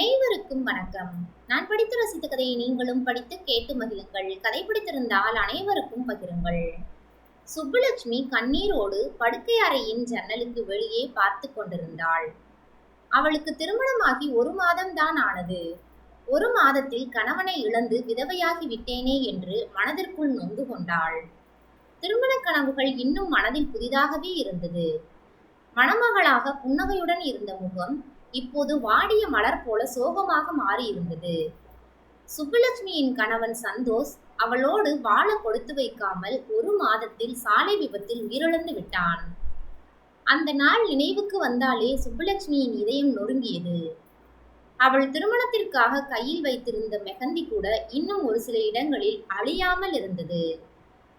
அனைவருக்கும் வணக்கம். நான் படித்து ரசித்த கதையை நீங்களும் படித்து கேட்டு மகிழுங்கள். கதை பிடித்திருந்தால் அனைவருக்கும் பகிருங்கள். சுப்புலட்சுமி கண்ணீரோடு படுக்கை அறையின் ஜன்னலுக்கு வெளியே பார்த்து கொண்டிருந்தாள். அவளுக்கு திருமணமாகி ஒரு மாதம் தான் ஆனது. ஒரு மாதத்தில் கணவனை இழந்து விதவையாகி விட்டேனே என்று மனதிற்குள் நொந்து கொண்டாள். திருமண கனவுகள் இன்னும் மனதில் புதிதாகவே இருந்தது. மணமகளாக புன்னகையுடன் இருந்த முகம் இப்போது வாடிய மலர் போல சோகமாக மாறியிருந்தது. சுப்புலட்சுமியின் கணவன் சந்தோஷ் அவளோடு வாழ கொடுத்து வைக்காமல் ஒரு மாதத்தில் சாலை விபத்தில் உயிரிழந்து விட்டான். அந்த நாள் நினைவுக்கு வந்தாலே சுப்புலட்சுமியின் இதயம் நொறுங்கியது. அவள் திருமணத்திற்காக கையில் வைத்திருந்த மெகந்தி கூட இன்னும் ஒரு சில இடங்களில் அழியாமல் இருந்தது.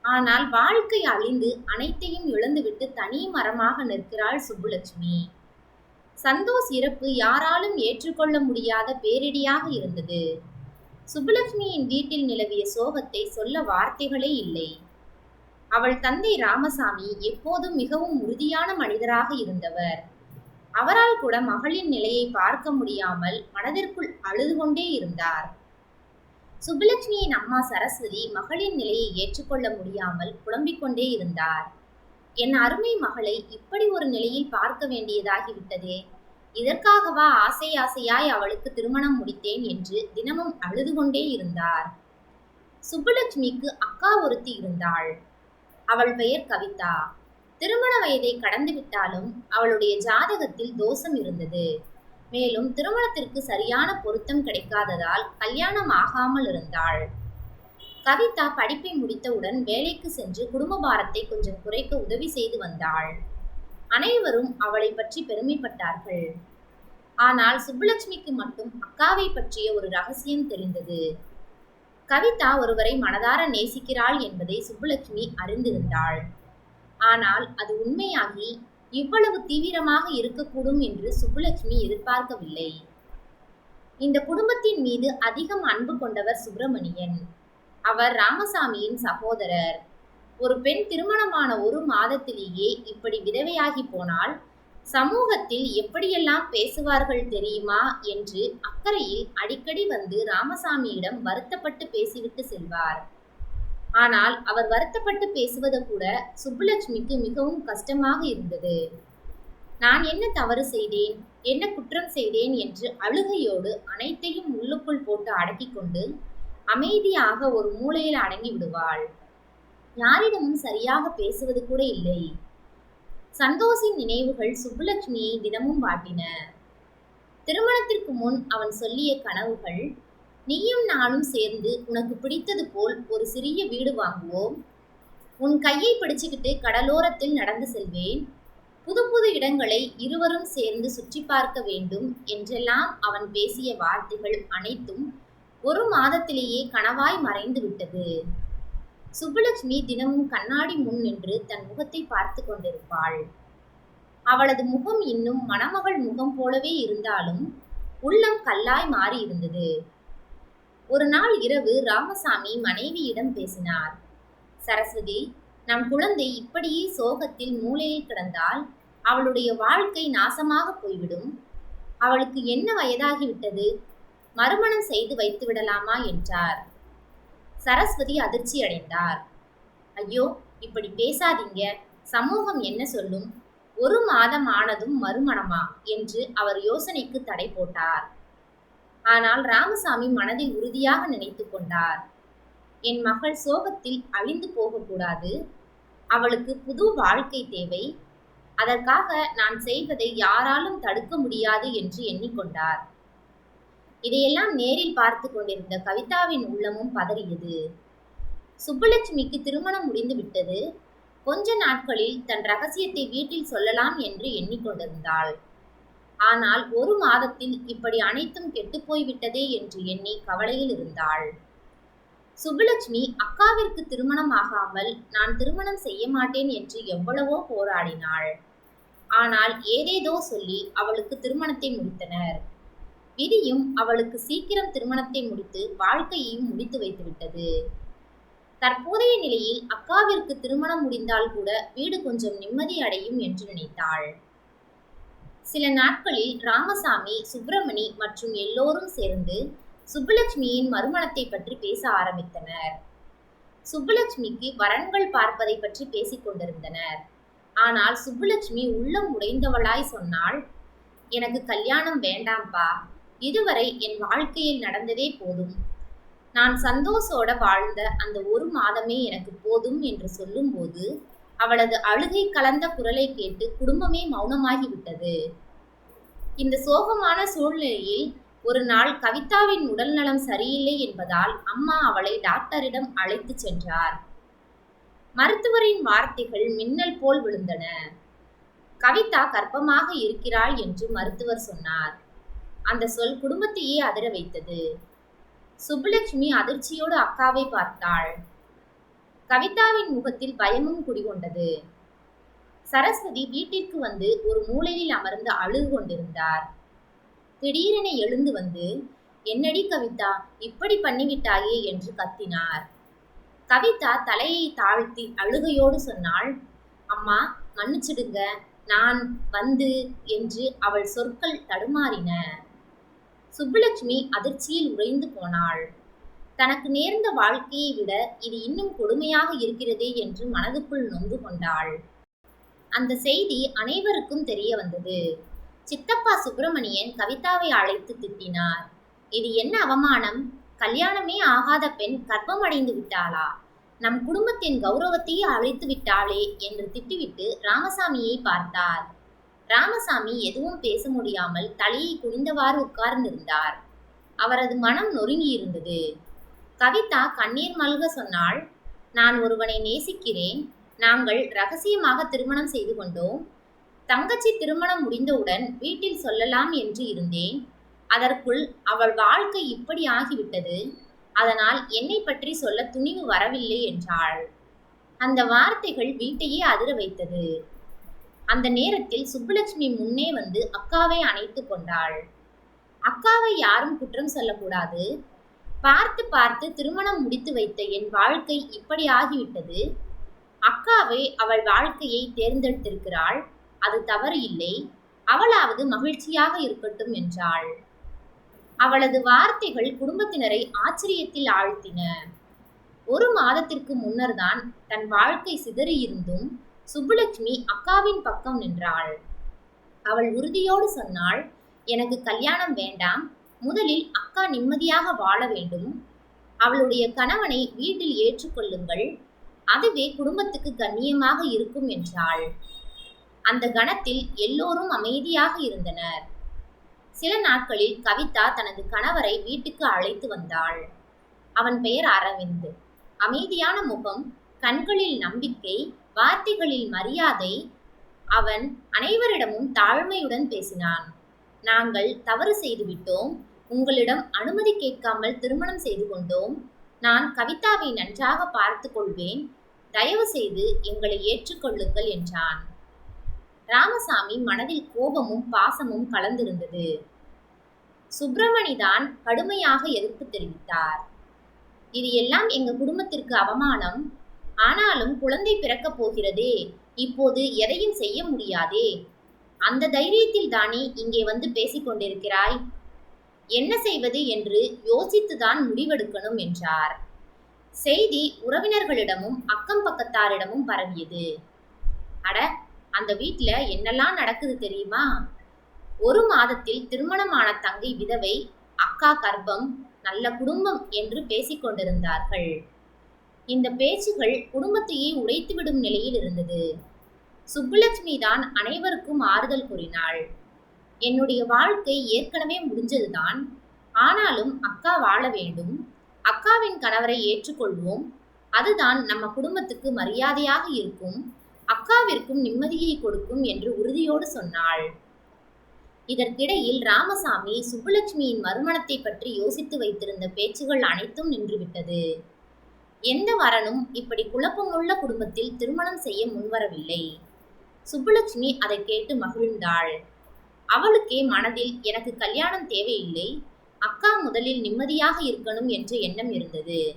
ஆனால் வாழ்க்கை அழிந்து அனைத்தையும் இழந்துவிட்டு தனி மரமாக நிற்கிறாள் சுப்புலட்சுமி. சந்தோஷ் இறப்பு யாராலும் ஏற்றுக்கொள்ள முடியாத பேரிடியாக இருந்தது. சுப்புலட்சுமியின் வீட்டில் நிலவிய சோகத்தை சொல்ல வார்த்தைகளே இல்லை. அவள் தந்தை ராமசாமி எப்போதும் மிகவும் உறுதியான மனிதராக இருந்தவர். அவரால் கூட மகளின் நிலையை பார்க்க முடியாமல் மனதிற்குள் அழுது கொண்டே இருந்தார். சுப்புலட்சுமியின் அம்மா சரஸ்வதி மகளின் நிலையை ஏற்றுக்கொள்ள முடியாமல் புலம்பிக் கொண்டே இருந்தார். என் அருமை மகளை இப்படி ஒரு நிலையில் பார்க்க வேண்டியதாகிவிட்டதே. இதற்காகவா ஆசை ஆசையாய் அவளுக்கு திருமணம் முடித்தேன் என்று தினமும் அழுது கொண்டே இருந்தார். சுப்புலட்சுமிக்கு அக்கா ஒருத்தி இருந்தாள். அவள் பெயர் கவிதா. திருமண வயதை கடந்து விட்டாலும் அவளுடைய ஜாதகத்தில் தோஷம் இருந்தது. மேலும் திருமணத்திற்கு சரியான பொருத்தம் கிடைக்காததால் கல்யாணம் ஆகாமல் இருந்தாள். கவிதா படிப்பை முடித்தவுடன் வேலைக்கு சென்று குடும்ப பாரத்தை கொஞ்சம் குறைக்க உதவி செய்து வந்தாள். அனைவரும் அவளை பற்றி பெருமைப்பட்டார்கள். ஆனால் சுப்புலட்சுமிக்கு மட்டும் அக்காவை பற்றிய ஒரு ரகசியம் தெரிந்தது. கவிதா ஒருவரை மனதார நேசிக்கிறாள் என்பதை சுப்புலட்சுமி அறிந்திருந்தாள். ஆனால் அது உண்மையாகி இவ்வளவு தீவிரமாக இருக்கக்கூடும் என்று சுப்புலட்சுமி எதிர்பார்க்கவில்லை. இந்த குடும்பத்தின் மீது அதிகம் அன்பு கொண்டவர் சுப்பிரமணியன். அவர் ராமசாமியின் சகோதரர். ஒரு பெண் திருமணமான ஒரு மாதத்திலேயே இப்படி விதவையாகி போனால் சமூகத்தில் எப்படியெல்லாம் பேசுவார்கள் தெரியுமா என்று அக்கறையில் அடிக்கடி வந்து ராமசாமியிடம் வருத்தப்பட்டு பேசிவிட்டு செல்வார். ஆனால் அவர் வருத்தப்பட்டு பேசுவது கூட சுப்புலட்சுமிக்கு மிகவும் கஷ்டமாக இருந்தது. நான் என்ன தவறு செய்தேன்? என்ன குற்றம் செய்தேன் என்று அழுகையோடு அனைத்தையும் உள்ளுக்குள் போட்டு அடக்கிக் கொண்டு அமைதியாக ஒரு மூலையில் அடங்கி விடுவாள். யாரிடமும் சரியாக பேசுவது கூட இல்லை. சந்தோஷின் நினைவுகள் சுப்புலட்சுமியை தினமும் வாட்டின. திருமணத்திற்கு முன் அவன் சொல்லிய கனவுகள் நீயும் நானும் சேர்ந்து உனக்கு பிடித்தது போல் ஒரு சிறிய வீடு வாங்குவோம். உன் கையை பிடிச்சுக்கிட்டு கடலோரத்தில் நடந்து செல்வேன். புது புது இடங்களை இருவரும் சேர்ந்து சுற்றி பார்க்க வேண்டும் என்றெல்லாம் அவன் பேசிய வார்த்தைகள் அனைத்தும் ஒரு மாதத்திலேயே கனவாய் மறைந்து விட்டது. சுப்புலட்சுமி தினமும் கண்ணாடி முன் நின்று தன் முகத்தை பார்த்து கொண்டிருப்பாள். அவளது முகம் இன்னும் மணமகள் முகம் போலவே இருந்தாலும் உள்ளம் கல்லாய் மாறி இருந்தது. ஒரு நாள் இரவு ராமசாமி மனைவியிடம் பேசினார். சரஸ்வதி நம் குழந்தை இப்படியே சோகத்தில் மூலையில் கிடந்தால் அவளுடைய வாழ்க்கை நாசமாக போய்விடும். அவளுக்கு என்ன வயதாகிவிட்டது? மறுமணம் செய்து வைத்து விடலாமா? என்றார். சரஸ்வதி அதிர்ச்சி அடைந்தார். ஐயோ இப்படி பேசாதீங்க. சமூகம் என்ன சொல்லும்? ஒரு மாதம் ஆனதும் மறுமணமா? என்று அவர் யோசனைக்கு தடை போட்டார். ஆனால் ராமசாமி மனதில் உறுதியாக நினைத்து கொண்டார். என் மகள் சோகத்தில் அழிந்து போகக்கூடாது. அவளுக்கு புது வாழ்க்கை தேவை. அதற்காக நான் செய்வதை யாராலும் தடுக்க முடியாது என்று எண்ணிக்கொண்டார். இதையெல்லாம் நேரில் பார்த்து கொண்டிருந்த கவிதாவின் உள்ளமும் பதறியது. சுப்புலட்சுமிக்கு திருமணம் முடிந்து விட்டது. கொஞ்ச நாட்களில் தன் ரகசியத்தை வீட்டில் சொல்லலாம் என்று எண்ணிக்கொண்டிருந்தாள் ஆனால் ஒரு மாதத்தில் இப்படி அனைத்தும் கெட்டுப்போய்விட்டதே என்று எண்ணி கவலையில் இருந்தாள். சுப்புலட்சுமி அக்காவிற்கு திருமணம் ஆகாமல் நான் திருமணம் செய்ய மாட்டேன் என்று எவ்வளவோ போராடினாள். ஆனால் ஏதேதோ சொல்லி அவளுக்கு திருமணத்தை முடித்தனர். விதியும் அவளுக்கு சீக்கிரம் திருமணத்தை முடித்து வாழ்க்கையையும் முடித்து வைத்துவிட்டது தற்போதைய நிலையில் அக்காவிற்கு திருமணம் முடிந்தால் கூட வீடு கொஞ்சம் நிம்மதி அடையும் என்று நினைத்தாள். சில நாட்களில் ராமசாமி சுப்பிரமணி மற்றும் எல்லோரும் சேர்ந்து சுப்புலட்சுமியின் மறுமணத்தை பற்றி பேச ஆரம்பித்தனர். சுப்புலட்சுமிக்கு வரன்கள் பார்ப்பதை பற்றி பேசிக் கொண்டிருந்தனர். ஆனால் சுப்புலட்சுமி உள்ளம் உடைந்தவளாய் சொன்னாள் எனக்கு கல்யாணம் வேண்டாம்பா. இதுவரை என் வாழ்க்கையில் நடந்ததே போதும். நான் சந்தோஷோட வாழ்ந்த அந்த ஒரு மாதமே எனக்கு போதும் என்று சொல்லும்போது அவளது அழுகை கலந்த குரலை கேட்டு குடும்பமே மௌனமாகிவிட்டது. இந்த சோகமான சூழ்நிலையில் ஒரு நாள் கவிதாவின் உடல்நலம் சரியில்லை என்பதால் அம்மா அவளை டாக்டரிடம் அழைத்து சென்றார். மருத்துவரின் வார்த்தைகள் மின்னல் போல் விழுந்தன. கவிதா கர்ப்பமாக இருக்கிறாள் என்று மருத்துவர் சொன்னார். அந்த சொல் குடும்பத்தையே அதிர வைத்தது. சுப்புலட்சுமி அதிர்ச்சியோடு அக்காவை பார்த்தாள். கவிதாவின் முகத்தில் பயமும் குடிகொண்டது. சரஸ்வதி வீட்டிற்கு வந்து ஒரு மூலையில் அமர்ந்து அழுது கொண்டிருந்தார். திடீரென எழுந்து வந்து என்னடி கவிதா இப்படி பண்ணிவிட்டாயே? என்று கத்தினார். கவிதா தலையை தாழ்த்தி அழுகையோடு சொன்னாள் அம்மா மன்னிச்சிடுங்க. நான் வந்து என்று அவள் சொற்கள் தடுமாறின. சுப்புலட்சுமி அதிர்ச்சியில் உறைந்து போனாள். தனக்கு நேர்ந்த வாழ்க்கையை விட இது இன்னும் கொடுமையாக இருக்கிறதே என்று மனதுக்குள் நொந்து கொண்டாள். அந்த செய்தி அனைவருக்கும் தெரிய வந்தது. சித்தப்பா சுப்பிரமணியன் கவிதாவை அழைத்து திட்டினார். இது என்ன அவமானம்? கல்யாணமே ஆகாத பெண் கர்ப்பமடைந்து விட்டாளா? நம் குடும்பத்தின் கௌரவத்தையே அழைத்து விட்டாளே என்று திட்டிவிட்டு ராமசாமியை பார்த்தார். ராமசாமி எதுவும் பேச முடியாமல் தலையை குனிந்தவாறு உட்கார்ந்திருந்தார். அவரது மனம் நொறுங்கியிருந்தது. கவிதா கண்ணீர் மல்க சொன்னாள் நான் ஒருவனை நேசிக்கிறேன். நாங்கள் ரகசியமாக திருமணம் செய்து கொண்டோம். தங்கச்சி திருமணம் முடிந்தவுடன் வீட்டில் சொல்லலாம் என்று இருந்தேன். அதற்குள் அவள் வாழ்க்கை இப்படி ஆகிவிட்டது. அதனால் என்னை பற்றி சொல்ல துணிவு வரவில்லை என்றாள். அந்த வார்த்தைகள் வீட்டையே அதிர வைத்தது. அந்த நேரத்தில் சுப்புலட்சுமி முன்னே வந்து அக்காவை அணைத்து கொண்டாள். அக்காவை யாரும் குற்றம் சொல்லக்கூடாது. பார்த்து பார்த்து திருமணம் முடித்து வைத்த என் வாழ்க்கை இப்படி ஆகிவிட்டது. அக்காவே அவள் வாழ்க்கையை தேர்ந்தெடுத்திருக்கிறாள். அது தவறு இல்லை. அவளாவது மகிழ்ச்சியாக இருக்கட்டும் என்றாள். அவளது வார்த்தைகள் குடும்பத்தினரை ஆச்சரியத்தில் ஆழ்த்தின. ஒரு மாதத்திற்கு முன்னர்தான் தன் வாழ்க்கை சிதறியிருந்தும் சுப்புலட்சுமி அக்காவின் பக்கம் நின்றாள். அவள் உறுதியோடு சொன்னாள் எனக்கு கல்யாணம் வேண்டாம். முதலில் அக்கா நிம்மதியாக வாழ வேண்டும். அவளுடைய கணவனை வீட்டில் ஏற்றுக்கொள்ளுங்கள் அதுவே குடும்பத்துக்கு கண்ணியமாக இருக்கும் என்றாள். அந்த கணத்தில் எல்லோரும் அமைதியாக இருந்தனர். சில நாட்களில் கவிதா தனது கணவரை வீட்டுக்கு அழைத்து வந்தாள். அவன் பெயர் அரவிந்த். அமைதியான முகம் கண்களில் நம்பிக்கை வார்த்தைகளில் மரியாதை அவன் அனைவரிடமும் தாழ்மையுடன் பேசினான். நாங்கள் தவறு செய்துவிட்டோம். உங்களிடம் அனுமதி கேட்காமல் திருமணம் செய்து கொண்டோம். நான் கவிதாவை நன்றாக பார்த்து கொள்வேன். தயவு செய்து எங்களை ஏற்றுக்கொள்ளுங்கள் என்றான். ராமசாமி மனதில் கோபமும் பாசமும் கலந்திருந்தது. சுப்பிரமணி தான் கடுமையாக எதிர்ப்பு தெரிவித்தார். இது எல்லாம் எங்க குடும்பத்திற்கு அவமானம். ஆனாலும் குழந்தை பிறக்கப் போகிறதே. இப்போது எதையும் செய்ய முடியாதே. அந்த தைரியத்தில் தானே இங்கே வந்து பேசிக்கொண்டிருக்கிறாய் என்ன செய்வது என்று யோசித்துதான் முடிவெடுக்கணும் என்றார். செய்தி உறவினர்களிடமும் அக்கம் பக்கத்தாரிடமும் பரவியது. அட அந்த வீட்ல என்னெல்லாம் நடக்குது தெரியுமா? ஒரு மாதத்தில் திருமணமான தங்கை விதவை அக்கா கர்ப்பம் நல்ல குடும்பம் என்று பேசிக்கொண்டிருந்தார்கள் இந்த பேச்சுகள் குடும்பத்தையே உடைத்துவிடும் நிலையில் இருந்தது. சுப்புலட்சுமி தான் அனைவருக்கும் ஆறுதல் கூறினாள். என்னுடைய வாழ்க்கை ஏற்கனவே முடிஞ்சதுதான். ஆனாலும் அக்கா வாழ வேண்டும். அக்காவின் கணவரை ஏற்றுக்கொள்வோம். அதுதான் நம்ம குடும்பத்துக்கு மரியாதையாக இருக்கும். அக்காவிற்கும் நிம்மதியை கொடுக்கும் என்று உறுதியோடு சொன்னாள். இதற்கிடையில் ராமசாமி சுப்புலட்சுமியின் மறுமணத்தை பற்றி யோசித்து வைத்திருந்த பேச்சுகள் அனைத்தும் நின்றுவிட்டது. எந்த வரனும் இப்படி குழப்பமுள்ள குடும்பத்தில் திருமணம் செய்ய முன்வரவில்லை. சுப்புலட்சுமி அதை கேட்டு மகிழ்ந்தாள். அவளுக்கே மனதில் எனக்கு கல்யாணம் தேவையில்லை. அக்கா முதலில் நிம்மதியாக இருக்கணும் என்ற எண்ணம் இருந்தது.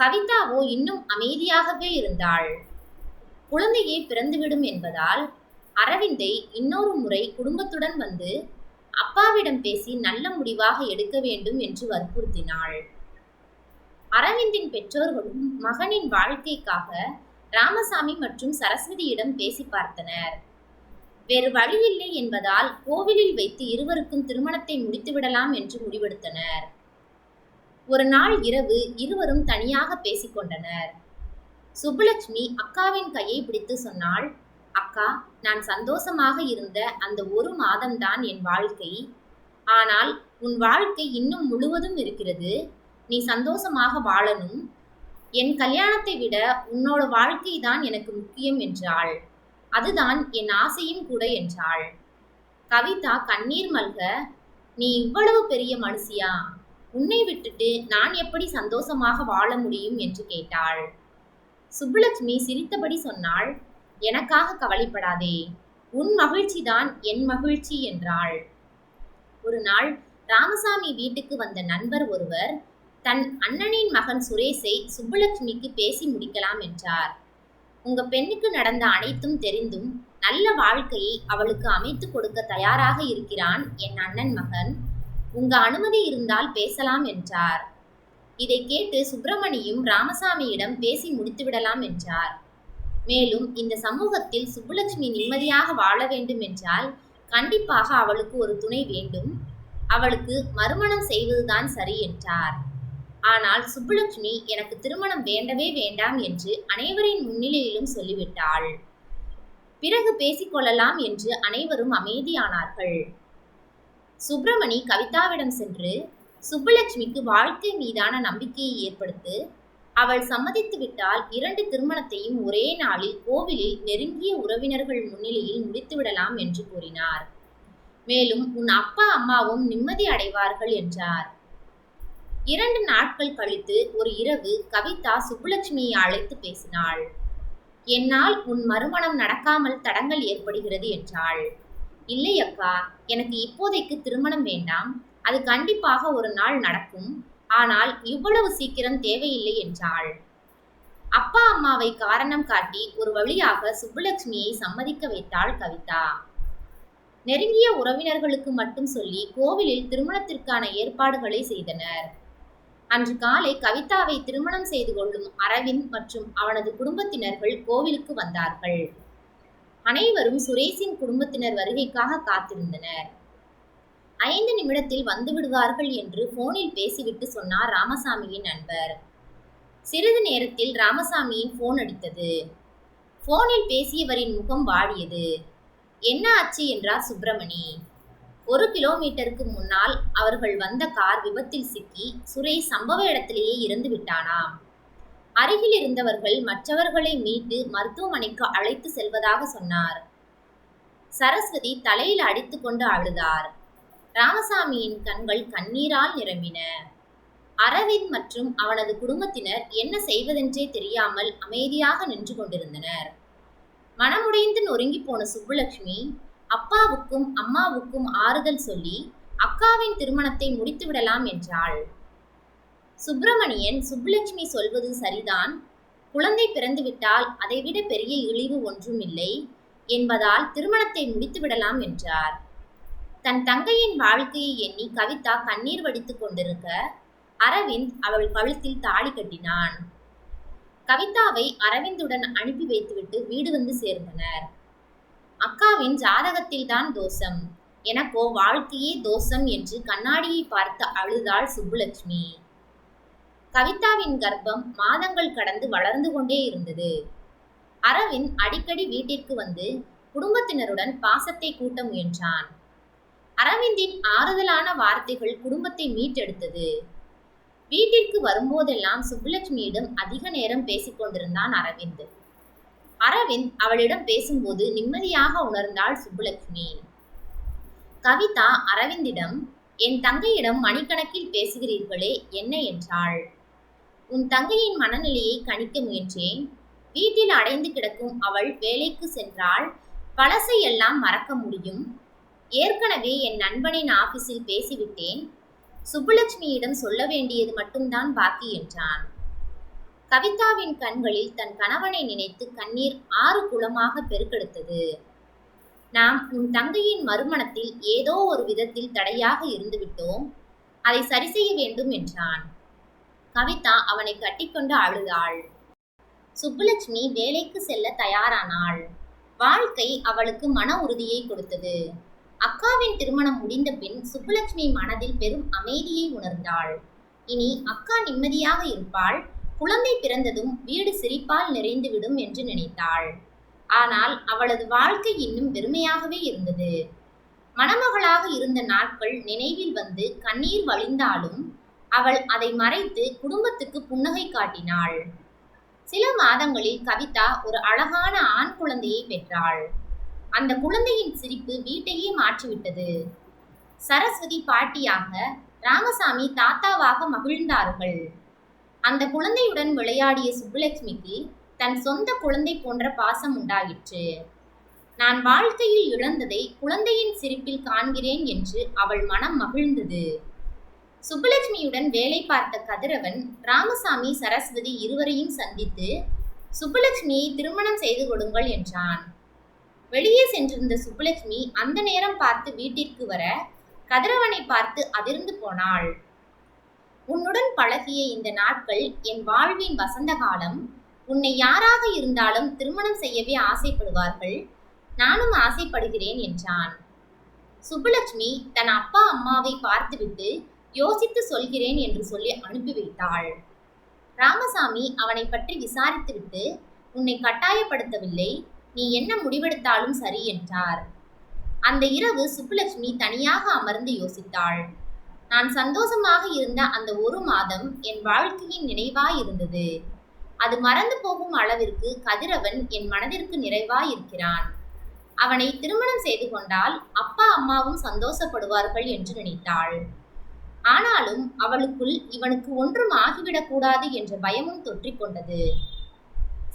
கவிதாவோ இன்னும் அமைதியாகவே இருந்தாள். குழந்தையே பிறந்துவிடும் என்பதால் அரவிந்தை இன்னொரு முறை குடும்பத்துடன் வந்து அப்பாவிடம் பேசி நல்ல முடிவாக எடுக்க வேண்டும் என்று வற்புறுத்தினாள். அரவிந்தின் பெற்றோர்களும் மகனின் வாழ்க்கைக்காக ராமசாமி மற்றும் சரஸ்வதியிடம் பேசி பார்த்தனர். வேறு வழியில்லை என்பதால் கோவிலில் வைத்து இருவருக்கும் திருமணத்தை முடித்துவிடலாம் என்று முடிவெடுத்தனர். ஒரு நாள் இரவு இருவரும் தனியாக பேசிக்கொண்டனர் சுப்புலட்சுமி அக்காவின் கையை பிடித்து சொன்னாள் அக்கா நான் சந்தோஷமாக இருந்த அந்த ஒரு மாதம்தான் என் வாழ்க்கை. ஆனால் உன் வாழ்க்கை இன்னும் முழுவதும் இருக்கிறது. நீ சந்தோஷமாக வாழணும். என் கல்யாணத்தை விட உன்னோட வாழ்க்கை தான் எனக்கு முக்கியம் என்றாள். அதுதான் என் ஆசையும் கூட என்றாள். கவிதா கண்ணீர் மல்க நீ இவ்வளவு பெரிய மனுஷியா? உன்னை விட்டுட்டு நான் எப்படி சந்தோஷமாக வாழ முடியும்? என்று கேட்டாள். சுப்புலட்சுமி சிரித்தபடி சொன்னாள் எனக்காக கவலைப்படாதே. உன் மகிழ்ச்சி தான் என் மகிழ்ச்சி என்றாள். ஒரு நாள் ராமசாமி வீட்டுக்கு வந்த நண்பர் ஒருவர் தன் அண்ணனின் மகன் சுரேஷை சுப்புலட்சுமிக்கு பேசி முடிக்கலாம் என்றார். உங்க பெண்ணுக்கு நடந்த அனைத்தும் தெரிந்தும் நல்ல வாழ்க்கையை அவளுக்கு அமைத்து கொடுக்க தயாராக இருக்கிறான் என் அண்ணன் மகன். உங்க அனுமதி இருந்தால் பேசலாம் என்றார். இதை கேட்டு சுப்பிரமணியும் ராமசாமியிடம் பேசி முடித்துவிடலாம் என்றார். மேலும் இந்த சமூகத்தில் சுப்புலட்சுமி நிம்மதியாக வாழ வேண்டும் என்றால் கண்டிப்பாக அவளுக்கு ஒரு துணை வேண்டும். அவளுக்கு மறுமணம் செய்வதுதான் சரி என்றார். ஆனால் சுப்புலட்சுமி எனக்கு திருமணம் வேண்டவே வேண்டாம் என்று அனைவரின் முன்னிலையிலும் சொல்லிவிட்டாள். பிறகு பேசிக்கொள்ளலாம் என்று அனைவரும் அமைதியானார்கள். சுப்பிரமணி கவிதாவிடம் சென்று சுப்புலட்சுமிக்கு வாழ்க்கை மீதான நம்பிக்கையை ஏற்படுத்து அவள் சம்மதித்து விட்டால் இரண்டு திருமணத்தையும் ஒரே நாளில் கோவிலில் நெருங்கிய உறவினர்கள் முன்னிலையில் முடித்துவிடலாம் என்று கூறினார். மேலும் உன் அப்பா அம்மாவும் நிம்மதி அடைவார்கள் என்றார். இரண்டு நாட்கள் கழித்து ஒரு இரவு கவிதா சுப்புலட்சுமியை அழைத்து பேசினாள். என்னால் உன் மறுமணம் நடக்காமல் தடங்கள் ஏற்படுகிறது என்றாள். இல்லை அக்கா எனக்கு இப்போதைக்கு திருமணம் வேண்டாம். அது கண்டிப்பாக ஒரு நாள் நடக்கும். ஆனால் இவ்வளவு சீக்கிரம் தேவையில்லை என்றாள். அப்பா அம்மாவை காரணம் காட்டி ஒரு வழியாக சுப்புலட்சுமியை சம்மதிக்க வைத்தாள் கவிதா. நெருங்கிய உறவினர்களுக்கு மட்டும் சொல்லி கோவிலில் திருமணத்திற்கான ஏற்பாடுகளை செய்தனர். அன்று காலை கவிதாவை திருமணம் செய்து கொள்ளும் அரவிந்த் மற்றும் அவனது குடும்பத்தினர்கள் கோவிலுக்கு வந்தார்கள். அனைவரும் சுரேஷின் குடும்பத்தினர் வருகைக்காக காத்திருந்தனர். ஐந்து நிமிடத்தில் வந்து விடுவார்கள் என்று போனில் பேசிவிட்டு சொன்னார் ராமசாமியின் நண்பர். சிறிது நேரத்தில் ராமசாமியின் போன் அடித்தது. போனில் பேசியவரின் முகம் வாடியது. என்ன ஆச்சு? என்றார் சுப்பிரமணி. ஒரு கிலோமீட்டருக்கு முன்னால் அவர்கள் வந்த கார் விபத்தில் சிக்கி சுரேஷ் சம்பவ இடத்திலேயே இறந்து விட்டானாம். அருகில் இருந்தவர்கள் மற்றவர்களை மீட்டு மருத்துவமனைக்கு அழைத்து செல்வதாக சொன்னார். சரஸ்வதி தலையில் அடித்துக்கொண்டு அழுதார். ராமசாமியின் கண்கள் கண்ணீரால் நிரம்பின. அரவிந்த் மற்றும் அவனது குடும்பத்தினர் என்ன செய்வதென்றே தெரியாமல் அமைதியாக நின்று கொண்டிருந்தனர். மனமுடைந்து நொறுங்கி போன சுப்புலட்சுமி அப்பாவுக்கும் அம்மாவுக்கும் ஆறுதல் சொல்லி அக்காவின் திருமணத்தை முடித்துவிடலாம் என்றாள். சுப்பிரமணியன் சுப்புலட்சுமி சொல்வது சரிதான். குழந்தை பிறந்துவிட்டால் அதைவிட பெரிய இழிவு ஒன்றும் இல்லை என்பதால் திருமணத்தை முடித்துவிடலாம் என்றார். தன் தங்கையின் வாழ்க்கையை எண்ணி கவிதா கண்ணீர் வடித்துக் கொண்டிருக்க அரவிந்த் அவள் கழுத்தில் தாலி கட்டினான். கவிதாவை அரவிந்துடன் அனுப்பி வைத்துவிட்டு வீடு வந்து சேர்ந்தனர். அக்காவின் ஜாதகத்தில் தான் தோஷம். எனக்கோ வாழ்க்கையே தோஷம் என்று கண்ணாடியை பார்த்து அழுதாள் சுப்புலட்சுமி கவிதாவின் கர்ப்பம் மாதங்கள் கடந்து வளர்ந்து கொண்டே இருந்தது. அரவிந்த் அடிக்கடி வீட்டிற்கு வந்து குடும்பத்தினருடன் பாசத்தை கூட்ட முயன்றான். அரவிந்தின் ஆறுதலான வார்த்தைகள் குடும்பத்தை மீட்டெடுத்தது. வீட்டிற்கு வரும்போதெல்லாம் சுப்புலட்சுமியிடம் அதிக நேரம் பேசிக்கொண்டிருந்தான் அரவிந்த். அரவிந்த் அவளிடம் பேசும்போது நிம்மதியாக உணர்ந்தாள் சுப்புலட்சுமி கவிதா அரவிந்திடம் என் தங்கையிடம் மணிக்கணக்கில் பேசுகிறீர்களே என்ன என்றாள். உன் தங்கையின் மனநிலையை கணிக்க முயன்றேன். வீட்டில் அடைந்து கிடக்கும் அவள் வேலைக்கு சென்றால் பழசை எல்லாம் மறக்க முடியும். ஏற்கனவே என் நண்பனின் ஆபீஸில் பேசிவிட்டேன். சுப்புலட்சுமியிடம் சொல்ல வேண்டியது மட்டும்தான் பாக்கி என்றான். கவிதாவின் கண்களில் தன் கணவனை நினைத்து கண்ணீர் ஆறு குளமாக பெருக்கெடுத்தது. நாம் உன் தங்கையின் மறுமணத்தில் ஏதோ ஒரு விதத்தில் தடையாக இருந்துவிட்டோம் அதை சரி செய்ய வேண்டும் என்றான். கவிதா அவனை கட்டிக்கொண்டு அழுதாள். சுப்புலட்சுமி வேலைக்கு செல்ல தயாரானாள். வாழ்க்கை அவளுக்கு மன உறுதியை கொடுத்தது. அக்காவின் திருமணம் முடிந்த பின் சுப்புலட்சுமி மனதில் பெரும் அமைதியை உணர்ந்தாள். இனி அக்கா நிம்மதியாக இருப்பாள். குழந்தை பிறந்ததும் வீடு சிரிப்பால் நிறைந்துவிடும் என்று நினைத்தாள். ஆனால் அவளது வாழ்க்கை இன்னும் வெறுமையாகவே இருந்தது. மணமகளாக இருந்த நாட்கள் நினைவில் வந்து கண்ணீர் வழிந்தாலும் அவள் அதை மறைத்து குடும்பத்துக்கு புன்னகை காட்டினாள். சில மாதங்களில் கவிதா ஒரு அழகான ஆண் குழந்தையை பெற்றாள். அந்த குழந்தையின் சிரிப்பு வீட்டையே மாற்றிவிட்டது. சரஸ்வதி பாட்டியாக ராமசாமி தாத்தாவாக மகிழ்ந்தார்கள். அந்த குழந்தையுடன் விளையாடிய சுப்புலட்சுமிக்கு தன் சொந்த குழந்தை போன்ற பாசம் உண்டாயிற்று. நான் வாழ்க்கையில் இழந்ததை குழந்தையின் சிரிப்பில் காண்கிறேன் என்று அவள் மனம் மகிழ்ந்தது. சுப்புலட்சுமியுடன் வேலை பார்த்த கதிரவன் ராமசாமி சரஸ்வதி இருவரையும் சந்தித்து சுப்புலட்சுமியை திருமணம் செய்து கொடுங்கள் என்றான். வெளியே சென்றிருந்த சுப்புலட்சுமி அந்த நேரம் பார்த்து வீட்டிற்கு வர கதிரவனை பார்த்து அதிர்ந்து போனாள். உன்னுடன் பழகிய இந்த நாட்கள் என் வாழ்வின் வசந்த காலம். உன்னை யாராக இருந்தாலும் திருமணம் செய்யவே ஆசைப்படுவார்கள். நானும் ஆசைப்படுகிறேன் என்றான். சுப்புலட்சுமி தன் அப்பா அம்மாவை பார்த்துவிட்டு யோசித்து சொல்கிறேன் என்று சொல்லி அனுப்பி வைத்தாள். ராமசாமி அவனை பற்றி விசாரித்துவிட்டு உன்னை கட்டாயப்படுத்தவில்லை. நீ என்ன முடிவெடுத்தாலும் சரி என்றார். அந்த இரவு சுப்புலட்சுமி தனியாக அமர்ந்து யோசித்தாள். நான் சந்தோஷமாக இருந்த அந்த ஒரு மாதம் என் வாழ்க்கையின் நினைவாய் இருந்தது அது மறந்து போகும் அளவிற்கு கதிரவன் என் மனதிற்கு நிறைவாய் இருக்கிறான் அவனை திருமணம் செய்து கொண்டால் அப்பா அம்மாவும் சந்தோஷப்படுவார்கள் என்று நினைத்தாள். ஆனாலும் அவளுக்குள் இவனுக்கு ஒன்றும் ஆகிவிடக்கூடாது என்ற பயமும் தொற்றிக்கொண்டது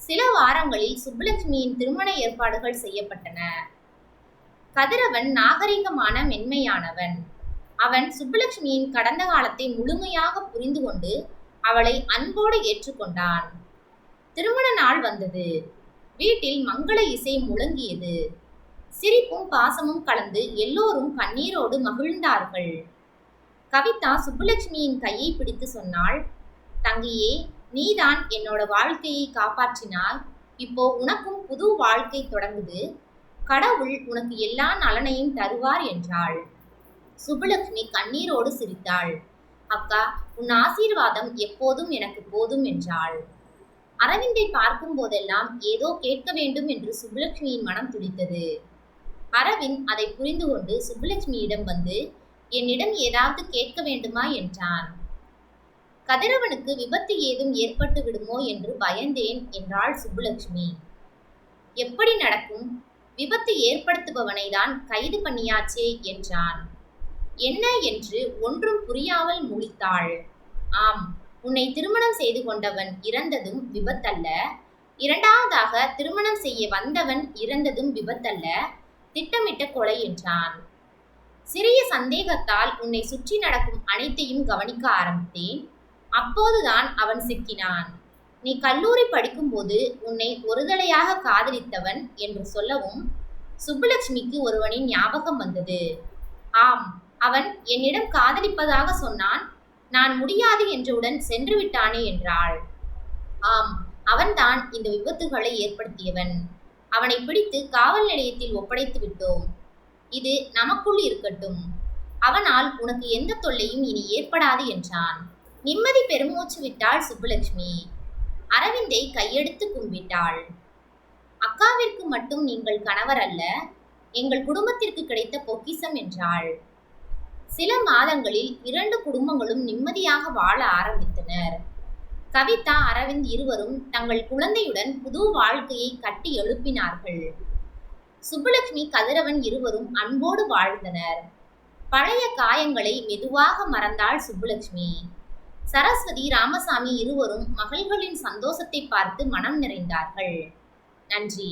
சில வாரங்களில் சுப்புலட்சுமியின் திருமண ஏற்பாடுகள் செய்யப்பட்டன. கதிரவன் நாகரிகமான மென்மையானவன். அவன் சுப்புலட்சுமியின் கடந்த காலத்தை முழுமையாக புரிந்து கொண்டு அவளை அன்போடு ஏற்றுக்கொண்டான். திருமண நாள் வந்தது. வீட்டில் மங்கள இசை முழங்கியது. சிரிப்பும் பாசமும் கலந்து எல்லோரும் கண்ணீரோடு மகிழ்ந்தார்கள். கவிதா சுப்புலட்சுமியின் கையை பிடித்து சொன்னாள் தங்கியே நீதான் என்னோட வாழ்க்கையை காப்பாற்றினாய். இப்போ உனக்கும் புது வாழ்க்கை தொடங்குது. கடவுள் உனக்கு எல்லா நலனையும் தருவார் என்றாள். சுப்புலட்சுமி கண்ணீரோடு சிரித்தாள். அக்கா உன் ஆசீர்வாதம் எப்போதும் எனக்கு போதும் என்றாள். அரவிந்தை பார்க்கும் போதெல்லாம் ஏதோ கேட்க வேண்டும் என்று சுப்புலட்சுமியின் மனம் துடித்தது. அரவிந்த் அதை புரிந்து கொண்டு சுப்புலட்சுமியிடம் வந்து என்னிடம் ஏதாவது கேட்க வேண்டுமா? என்றான். கதிரவனுக்கு விபத்து ஏதும் ஏற்பட்டு விடுமோ? என்று பயந்தேன் என்றாள் சுப்புலட்சுமி எப்படி நடக்கும்? விபத்து ஏற்படுத்துபவனை தான் கைது பண்ணியாச்சே என்றான். என்ன என்று ஒன்றும் புரியாமல் முழித்தாள். ஆம் உன்னை திருமணம் செய்து கொண்டவன் இறந்ததும் விபத்தல்ல. இரண்டாவதாக திருமணம் செய்ய வந்தவன் இறந்ததும் விபத்தல்ல. திட்டமிட்ட கொலை என்றான். சிறிய சந்தேகத்தால் உன்னை சுற்றி நடக்கும் அனைத்தையும் கவனிக்க ஆரம்பித்தேன். அப்போதுதான் அவன் சிக்கினான். நீ கல்லூரி படிக்கும்போது உன்னை ஒருதலையாக காதலித்தவன் என்று சொல்லவும் சுப்புலட்சுமிக்கு ஒருவனின் ஞாபகம் வந்தது. ஆம் அவன் என்னிடம் காதலிப்பதாக சொன்னான் நான் முடியாது என்றவுடன் சென்று விட்டானே என்றாள். ஆம் அவன்தான் இந்த விபத்துகளை ஏற்படுத்தியவன். அவனை பிடித்து காவல் நிலையத்தில் ஒப்படைத்து விட்டோம். இது நமக்குள் இருக்கட்டும். அவனால் உனக்கு எந்த தொல்லையும் இனி ஏற்படாது என்றான். நிம்மதி பெருமூச்சு விட்டாள் சுப்புலட்சுமி அரவிந்தை கையெடுத்து கும்பிட்டாள். அக்காவிற்கு மட்டும் நீங்கள் கணவர் அல்ல எங்கள் குடும்பத்திற்கு கிடைத்த பொக்கிசம் என்றாள். சில மாதங்களில் இரண்டு குடும்பங்களும் நிம்மதியாக வாழ ஆரம்பித்தனர். கவிதா அரவிந்த் இருவரும் தங்கள் குழந்தையுடன் புது வாழ்க்கையை கட்டி எழுப்பினார்கள். சுப்புலட்சுமி கதிரவன் இருவரும் அன்போடு வாழ்ந்தனர். பழைய காயங்களை மெதுவாக மறந்தாள் சுப்புலட்சுமி சரஸ்வதி ராமசாமி இருவரும் மகள்களின் சந்தோஷத்தை பார்த்து மனம் நிறைந்தார்கள். நன்றி.